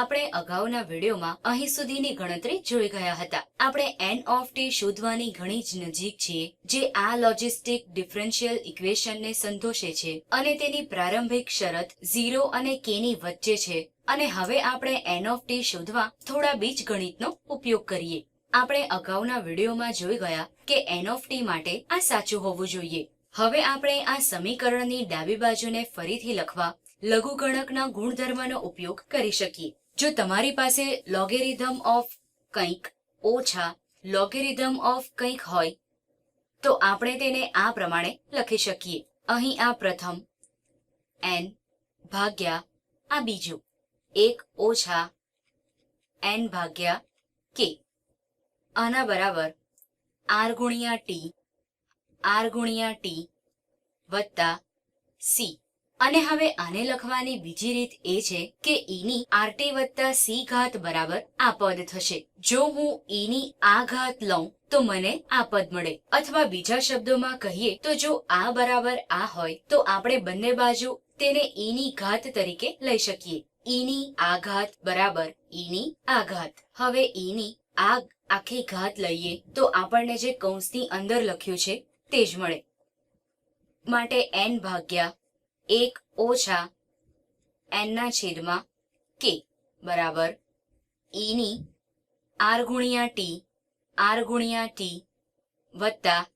આપણે અગાઉના વિડીયોમાં અહીં સુધીની ગણતરી જોઈ ગયા હતા. આપણે એન ઓફ ટી શોધવાની ઘણી જ નજીક છીએ, જે આ લોજિસ્ટિક ડિફરન્શિયલ ઇક્વેશનને સંતોષે છે અને તેની પ્રારંભિક શરત ઝીરો અને કે ની વચ્ચે છે. અને હવે આપણે એન ઓફ ટી શોધવા થોડા બીજ ગણિતનો ઉપયોગ કરીએ. આપણે અગાઉના વિડીયોમાં જોઈ ગયા કે એન ઓફ ટી માટે આ સાચું હોવું જોઈએ. હવે આપણે આ સમીકરણની ડાબી બાજુને ફરીથી લખવા લઘુગણકના ગુણધર્મનો ઉપયોગ કરી શકીએ. જો તમારી પાસે લોગેરિધમ ઓફ કંઈક ઓછા લોગેરિધમ ઓફ કંઈક હોય, તો આપણે તેને આ પ્રમાણે લખી શકીએ. અહીં આ પ્રથમ એન ભાગ્યા આ બીજું એક ઓછા એન ભાગ્યા કે આના બરાબર આર ગુણ્યા ટી આર ગુણ્યા ટી વત્તા c. અને હવે આને લખવાની બીજી રીત એ છે કે ઈની આરટી વત્તા સી ઘાત બરાબર આ પદ થશે. જો હું ઈની આ ઘાત લઉં, તો મને આ પદ મળે. અથવા બીજા શબ્દોમાં કહીએ, તો જો આ બરાબર આ હોય, તો આપણે બંને બાજુ તેને ઈની ઘાત તરીકે લઈ શકીએ. ઈની આ ઘાત બરાબર ઈની આ ઘાત. હવે ઈની આ આખી ઘાત લઈએ, તો આપણને જે કૌંસની અંદર લખ્યું છે, તે જ મળે. માટે એન ભાગ્યા એક ઓછા એનના છેદમાં કે બરાબર? ઈની આર r ગુણ્યા ટી આર ગુણ્યા ટી વત્તા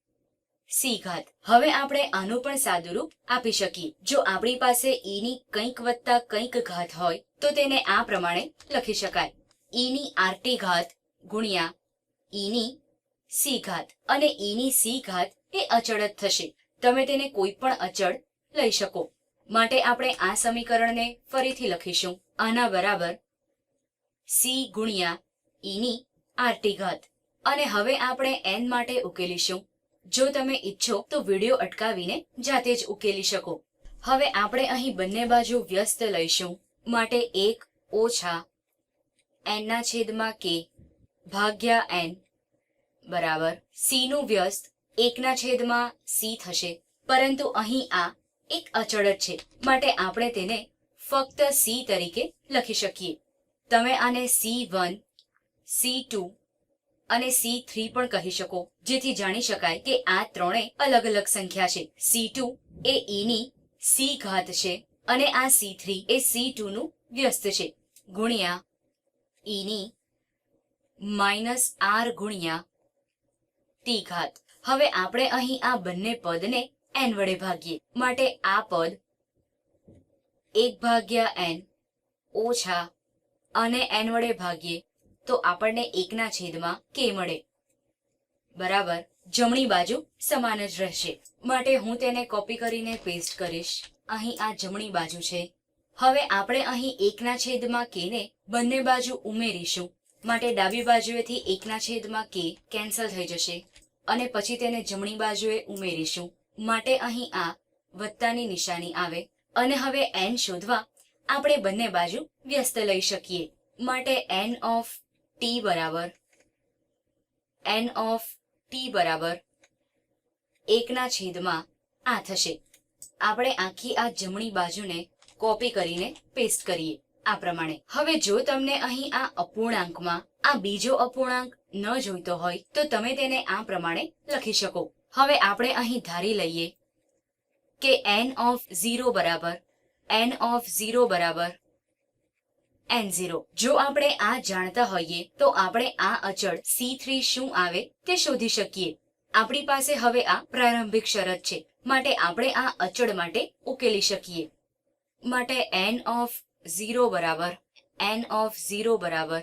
સી ઘાત. હવે આપણે આનું પણ સાદુરૂપ આપી શકીએ. જો આપણી પાસે ઈની કંઈક વત્તા કંઈક ઘાત હોય, તો તેને આ પ્રમાણે લખી શકાય. ઈની આરટી ઘાત ગુણ્યા ઈની સી ઘાત. અને ઈની સી ઘાત એ અચળ જ થશે. તમે તેને કોઈ પણ અચળ લઈ શકો. માટે આપણે આ સમીકરણને ફરીથી લખીશું. આના બરાબર સી ગુણ્યા ઈની આરટી rt ઘાત. અને હવે આપણે એન માટે ઉકેલીશું. જો તમે ઈચ્છો તો વિડિયો અટકાવીને જાતે જ ઉકેલી શકો. હવે આપણે અહીં બંને બાજુ વ્યસ્ત લઈશું. માટે એક ઓછા એનના છેદમાં કે ભાગ્યા એન બરાબર. સીનું વ્યસ્ત એકના છેદમાં સી થશે. પરંતુ અહીં આ એક અચળ જ છે. માટે આપણે તેને ફક્ત સી તરીકે લખી શકીએ. તમે આને c1 c2 અને સી થ્રી પણ કહી શકો, જેથી જાણી શકાય કે આ ત્રણે અલગ અલગ સંખ્યા છે. C2 એ ઈની સી ઘાત છે અને આ સી થ્રી એ c2 નું વ્યસ્ત છે. ગુણ્યા ઈની માઇનસ આર ગુણ્યા ટી ઘાત. હવે આપણે અહીં આ બંને પદને n વડે ભાગીએ. માટે આ પદ એક ભાગ્યા એન ઓછા અને એન વડે ભાગીએ તો આપણને એકના છેદમાં કે મળે. બરાબર? જમણી બાજુ સમાન જ રહેશે. માટે હું તેને કોપી કરીને પેસ્ટ કરીશ. અહીં આ જમણી બાજુ છે. હવે આપણે અહીં એકના છેદમાં કે ને બંને બાજુ ઉમેરીશું. માટે ડાબી બાજુએથી એકના છેદમાં કે કેન્સલ થઈ જશે. અને પછી તેને જમણી બાજુએ ઉમેરીશું. માટે અહીં આ વત્તાની નિશાની આવે અને હવે એન શોધવા આપણે બંને બાજુ વ્યસ્ત લઈ શકીએ. માટે એન ઓફ ટી બરાબર એન ઓફ ટી બરાબર એકના છેદમાં આ થશે. આપણે આખી આ જમણી બાજુને કોપી કરીને પેસ્ટ કરીએ આ પ્રમાણે. હવે જો તમને અહીં આ અપૂર્ણાંકમાં આ બીજો અપૂર્ણાંક ન જોઈતો હોય તો તમે તેને આ પ્રમાણે લખી શકો. હવે આપણે અહીં ધારી લઈએ કે એન ઓફ ઝીરો બરાબર એન ઓફ ઝીરો બરાબર n0 જો આપણે આ જાણતા હોઈએ, તો આપણે આ અચળ સી થ્રી શું આવે તે શોધી શકીએ. આપણી પાસે હવે આ પ્રારંભિક શરત છે, માટે આપણે આ અચળ માટે ઉકેલી શકીએ. માટે એન ઓફ ઝીરો બરાબર એન ઓફ ઝીરો બરાબર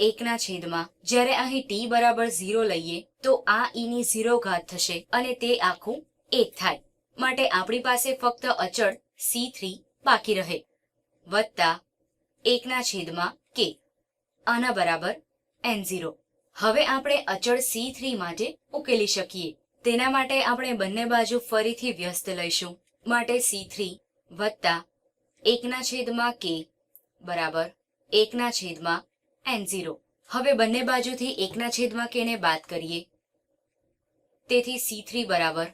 એકના છેદમાં. જ્યારે અહીં ટી બરાબર ઝીરો લઈએ, તો આ ઈની ઝીરો ઘાત થશે અને તે આખું એક થાય. માટે આપણી પાસે ફક્ત અચળ સી થ્રી બાકી રહે. વત્તા એકના છેદમાં કે. આના બરાબર n0 હવે આપણે અચળ સી થ્રી માટે ઉકેલી શકીએ. તેના માટે આપણે બંને બાજુ ફરીથી વ્યસ્ત લઈશું. માટે સી થ્રી વત્તા એકના છેદમાં કે બરાબર એકના છેદમાં n0 હવે બંને બાજુથી એકના છેદમાં કેને બાદ કરીએ? તેથી સી થ્રી બરાબર.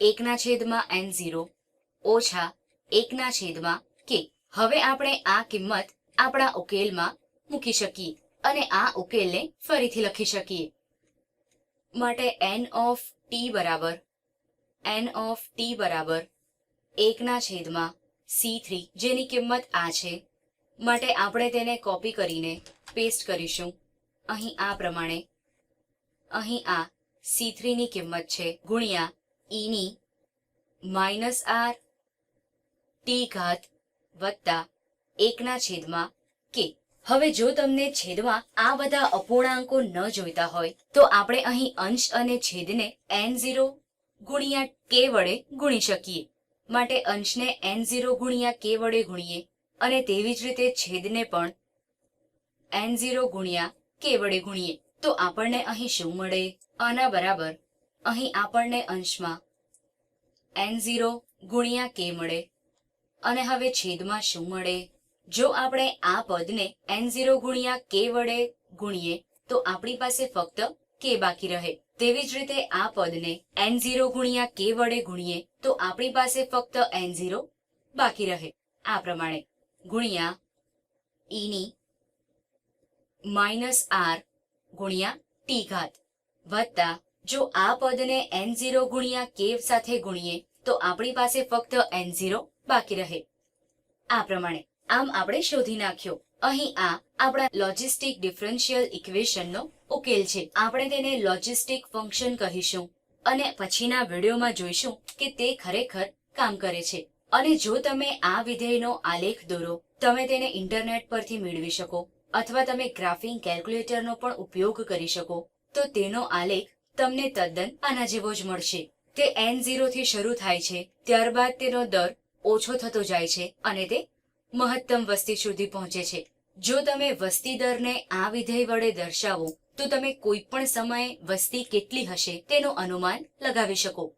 એકના છેદમાં એન ઝીરો, ઓછા એકના છેદમાં કે. હવે આપણે આ કિંમત આપણા ઉકેલમાં મૂકી શકીએ અને આ ઉકેલને ફરીથી લખી શકીએ. માટે એન ઓફ ટી બરાબર. એન ઓફ ટી બરાબર. એકના છેદમાં સી થ્રી, જેની કિંમત આ છે. માટે આપણે તેને કોપી કરીને પેસ્ટ કરીશું. અહીં આ પ્રમાણે. અહીં આ સી થ્રીની કિંમત છે. ગુણ્યા ઈની માઇનસ આર ટી ઘાત વત્તા એકના છેદમાં કે હવે જો તમને છેદમાં આ બધા અપૂર્ણાંકો ન જોઈતા હોય, તો આપણે અહીં અંશ અને છેદને એન ઝીરો ગુણ્યા કે વડે ગુણી શકીએ. માટે અંશને એન ઝીરો ગુણ્યા કે વડે ગુણીએ. અને તેવી જ રીતે છેદને પણ એન ઝીરો ગુણ્યા કે વડે ગુણીએ. તો આપણને અહીં શું મળે? આના બરાબર. અહીં આપણને અંશમાં એન ઝીરો ગુણ્યા કે મળે. અને હવે છેદમાં શું મળે? જો આપણે આ પદને એન ઝીરો ગુણ્યા કે વડે ગુણીએ, તો આપણી પાસે ફક્ત કે બાકી રહે. તેવી જ રીતે આ પદને એન ઝીરો ગુણ્યા કે વડે ગુણીએ, તો આપણી પાસે ફક્ત એન ઝીરો બાકી રહે. આ પ્રમાણે. ગુણ્યા ઈની માઇનસ આર ગુણ્યા ટી ઘાત. વત્તા જો આ પદને એન ઝીરો ગુણ્યા કે સાથે ગુણીએ, તો આપણી પાસે ફક્ત એન ઝીરો બાકી રહે. આ પ્રમાણે આમ આપણે શોધી નાખ્યો. અહીં આ આપણા લોજિસ્ટિક ડિફરન્શિયલ ઇક્વેશનનો ઉકેલ છે. આપણે તેને લોજિસ્ટિક ફંક્શન કહીશું અને પછીના વિડીયોમાં જોઈશું કે તે ખરેખર કામ કરે છે. અને જો તમે આ વિધેયનો આલેખ દોરો, તમે તેને ઇન્ટરનેટ પરથી મેળવી શકો, અથવા તમે ગ્રાફિંગ કેલ્ક્યુલેટરનો પણ ઉપયોગ કરી શકો, તો તેનો આલેખ તમને તદ્દન આના જેવો જ મળશે. તે એનથી શરૂ થાય છે, ત્યારબાદ તેનો દર ઓછો થતો જાય છે અને તે મહત્તમ વસ્તી સુધી પહોંચે છે. જો તમે વસ્તી દરને આ વિધેય વડે દર્શાવો, તો તમે કોઈ પણ સમયે વસ્તી કેટલી હશે તેનું અનુમાન લગાવી શકો.